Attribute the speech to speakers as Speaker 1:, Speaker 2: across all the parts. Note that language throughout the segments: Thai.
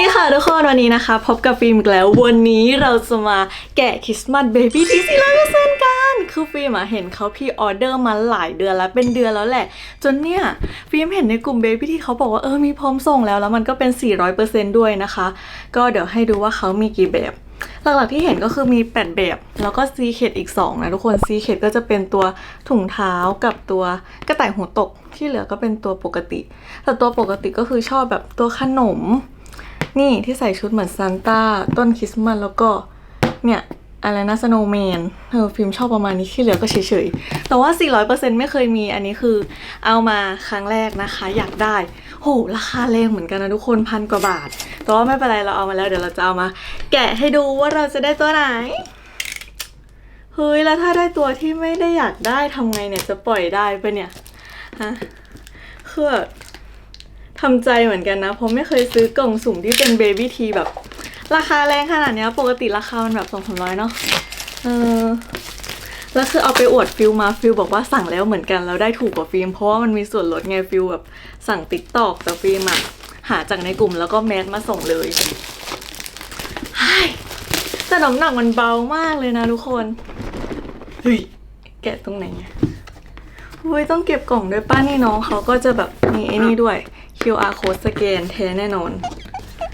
Speaker 1: ดีค่ะทุกคนวันนี้นะคะ พบกับฟิล์มอีกแล้ววันนี้เราจะมาแกะคริสต์มาสเบบี้ที่สี่ร้อยเปอร์เซ็นต์กันคือฟิล์มอะเห็นเขาพรีออเดอร์มาหลายเดือนแล้วเป็นเดือนแล้วแหละ จนเนี่ยฟิล์มเห็นในกลุ่มเบบี้ที่เขาบอกว่าเออมีพร้อมส่งแล้วแล้วมันก็เป็น 400%ด้วยนะคะ ก็เดี๋ยวให้ดูว่าเขามีกี่แบบ หลักๆที่เห็นก็คือมี 8 แบบ แล้วก็ซีเคดอีก 2 นะทุกคนซีเคดก็จะเป็นตัวถุงเท้ากับตัวกระต่ายหัวตกที่เหลือก็เป็นตัวปกติ แต่ตัวปกติก็คือชอบแบบตัวขนม นี่ที่ใส่ชุดเหมือนซานต้าต้นคริสต์มาสแล้วก็เนี่ยอะไรนะสโนว์แมนเออฟิล์มชอบประมาณนี้ที่เหลือก็เฉยๆ แต่ว่า 400%ไม่เคยมีอันนี้คือเอามาครั้งแรกนะคะ อยากได้ โห ราคาแรงเหมือนกันนะทุกคนพันกว่าบาท แต่ว่าไม่เป็นไรเราเอามาแล้วเดี๋ยวเราจะเอามา แกะให้ดูว่าเราจะได้ตัวไหน เฮ้ย แล้วถ้าได้ตัวที่ไม่ได้อยากได้ทำไงเนี่ยจะปล่อยได้ปะเนี่ย ฮะคือ ทำใจเหมือนกันนะเพราะไม่เคยซื้อกล่องสุ่มที่เป็นเบบี้ทีแบบ ราคาแรงขนาดเนี้ยปกติราคามันแบบสองสามร้อยเนาะเออแล้วคือเอาไปอวดฟิลมาฟิลบอกว่าสั่งแล้วเหมือนกันแล้วได้ถูกกว่าฟิล์มเพราะว่ามันมีส่วนลดไงฟิลแบบสั่งติ๊กตอกแต่ฟิล์มอะหาจากในกลุ่มแล้วก็แมสมาส่งเลยไฮ้แต่น้ำหนักมันเบามากเลยนะทุกคนเฮ้ยแกะตรงไหนเนี่ยเฮ้ยต้องเก็บกล่องด้วยป้านี่น้องเขาก็จะแบบมีไอ้นี่ด้วย QR code สแกนแท้แน่นอน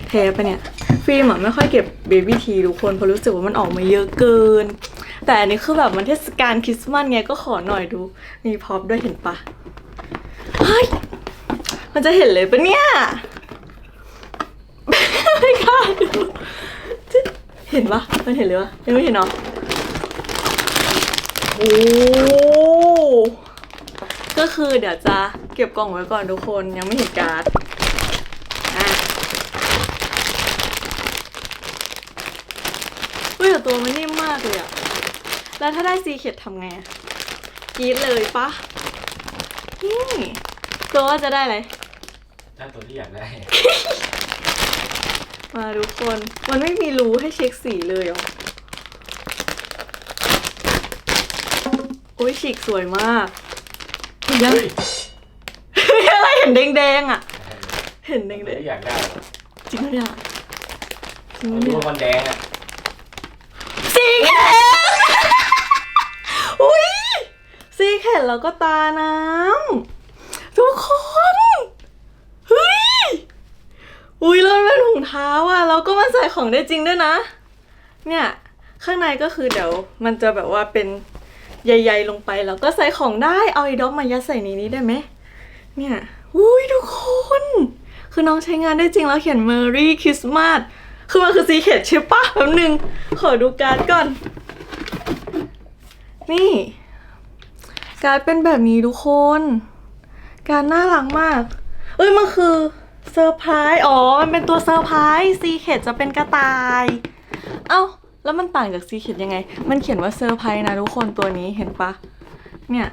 Speaker 1: แท้ปะเนี่ย ฟิล์มอะไม่ค่อยเก็บเบบี้ทีทุกคนเพราะรู้สึกว่ามันออกมาเยอะเกิน แต่อันนี้คือแบบมันเทศกาลคริสต์มาสไงก็ขอหน่อยดู มีพร็อพด้วยเห็นปะเฮ้ยมันจะเห็นเลยปะเนี่ยไม่กล้าดูเห็นปะมันเห็นเลยวะยังไม่เห็นเนาะโอ้ก็คือเดี๋ยวจะ เก็บกล่องไว้ก่อนทุกคนยังไม่เห็นการ์ดอะเฮ้ยแต่ตัวมันนิ่มมากเลยอะแล้วถ้าได้ซีเค็ดทำไงอะกรีดเลยปะนี่ตัวว่าจะได้อะไร
Speaker 2: ถ้าตัวที่อยากได้
Speaker 1: มาทุกคน มันไม่มีรูให้เช็คสีเลยเหรอโอ้ยฉีกสวยมากเห็นยัง นแดงๆอะเห็นแด
Speaker 2: ตัว
Speaker 1: ง
Speaker 2: ที่อยากได้
Speaker 1: ๆจริงปะเนี่ยจริง
Speaker 2: มั
Speaker 1: ปะ
Speaker 2: น
Speaker 1: เนี่
Speaker 2: รู้
Speaker 1: ย
Speaker 2: ว่ามันแดงอะ
Speaker 1: ซีเค็ดอุ้ยซีเค็ดแล้วก็ตาน้ำทุกคนเฮ้ยอุ้ยแล้วมันเป็นถุงเท้าอะแล้วก็มันใส่ของได้จริงด้วยนะ เนี่ย ข้างในก็คือเดี๋ยว มันจะแบบว่าเป็นใหญ่ๆลงไปแล้วก็ใส่ของได้เอาไอ้ด็อกมายัดใส่ในนี้ได้ไหมเนี่ย อุ้ยทุกคน คือน้องใช้งานได้จริงแล้วเขียน Merry Christmas คือมันคือซีเคดใช่ปะแป๊บนึง ขอดูการ์ดก่อน นี่ การ์ดเป็นแบบนี้ทุกคน การ์ดน่ารักมาก เอ้ย มันคือเซอร์ไพรส์ อ๋อ มันเป็นตัวเซอร์ไพรส์ซีเคดจะเป็นกระต่าย เอ้า แล้วมันต่างจากซีเคดยังไง มันเขียนว่าเซอร์ไพรส์นะทุกคนตัวนี้เห็นปะเนี่ย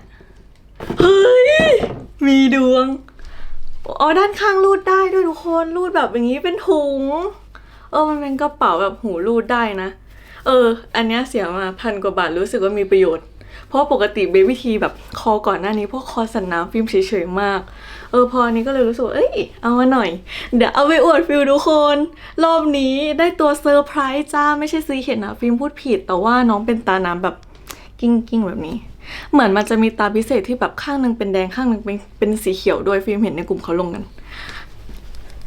Speaker 1: เฮ้ย มีดวง อ๋อด้านข้างรูดได้ด้วยทุกคนรูดแบบอย่างนี้เป็นถุง เออมันเป็นกระเป๋าแบบหูรูดได้นะ เออ อันเนี้ยเสียมาพันกว่าบาทรู้สึกว่ามีประโยชน์เพราะปกติเบบี้ทีแบบคอก่อนหน้านี้พวกคอสันน้ำฟิล์มเฉยๆมาก เออพออันนี้ก็เลยรู้สึกเอ้ยเอามาหน่อย เดี๋ยวเอาไปอวดฟิลทุกคน รอบนี้ได้ตัวเซอร์ไพรส์จ้าไม่ใช่ซีเห็นนะฟิล์มพูดผิดแต่ว่าน้องเป็นตาน้ำแบบกิ้งกิ้งๆแบบนี้ เหมือนมันจะมีตาพิเศษที่แบบข้างหนึงเป็นแดงข้างหนึงเป็นเป็นสีเขียวด้วยฟิล์มเห็นในกลุ่มเขาลงกัน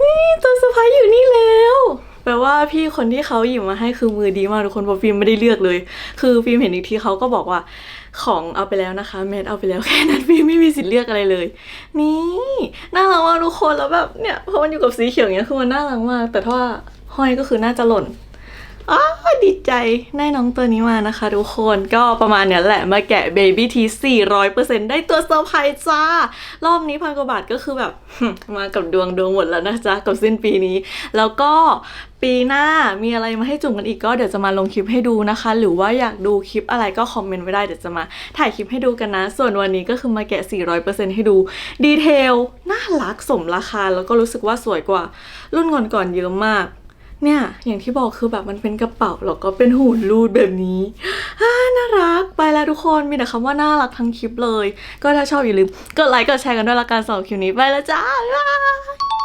Speaker 1: นี่ตัวเซอร์ไพรส์อยู่นี่แล้วแปลว่าพี่คนที่เขาหยิบมาให้คือมือดีมากทุกคนเพราะฟิล์มไม่ได้เลือกเลย คือฟิล์มเห็นอีกทีเขาก็บอกว่าของเอาไปแล้วนะคะแมทเอาไปแล้วแค่นั้นฟิล์มไม่มีสิทธิ์เลือกอะไรเลย นี่น่ารักมากทุกคนแล้วแบบเนี่ยพอมันอยู่กับสีเขียวอย่างเงี้ยคือมันน่ารักมาก แต่ถ้าห้อยก็คือน่าจะหล่น อ้าดีใจ ได้น้องตัวนี้มานะคะทุกคนก็ประมาณเนี้ยแหละมาแกะ Baby T 400%ได้ตัวเซอร์ไพรส์จ้า รอบนี้พันกว่าบาทก็คือแบบ มากับดวงดวงหมดแล้วนะจ๊ะ กับสิ้นปีนี้ แล้วก็ปีหน้ามีอะไรมาให้จุ่มกันอีกก็เดี๋ยวจะมาลงคลิปให้ดูนะคะ หรือว่าอยากดูคลิปอะไรก็คอมเมนต์ไว้ได้เดี๋ยวจะมาถ่ายคลิปให้ดูกันนะ ส่วนวันนี้ก็คือมาแกะ 400%ให้ดูดีเทลน่ารักสมราคาแล้วก็รู้สึกว่าสวยกว่า รุ่นก่อนๆเยอะมาก เนี่ยอย่างที่บอกคือแบบมันเป็นกระเป๋าแล้วก็เป็นหูรูดแบบนี้น่ารักไปแล้วทุกคนมีแต่คำว่าน่ารักทั้งคลิปเลย ก็ถ้าชอบอย่าลืมกดไลค์กดแชร์กันด้วยละกันสำหรับคลิปนี้ไปแล้วจ้าบ๊ายบาย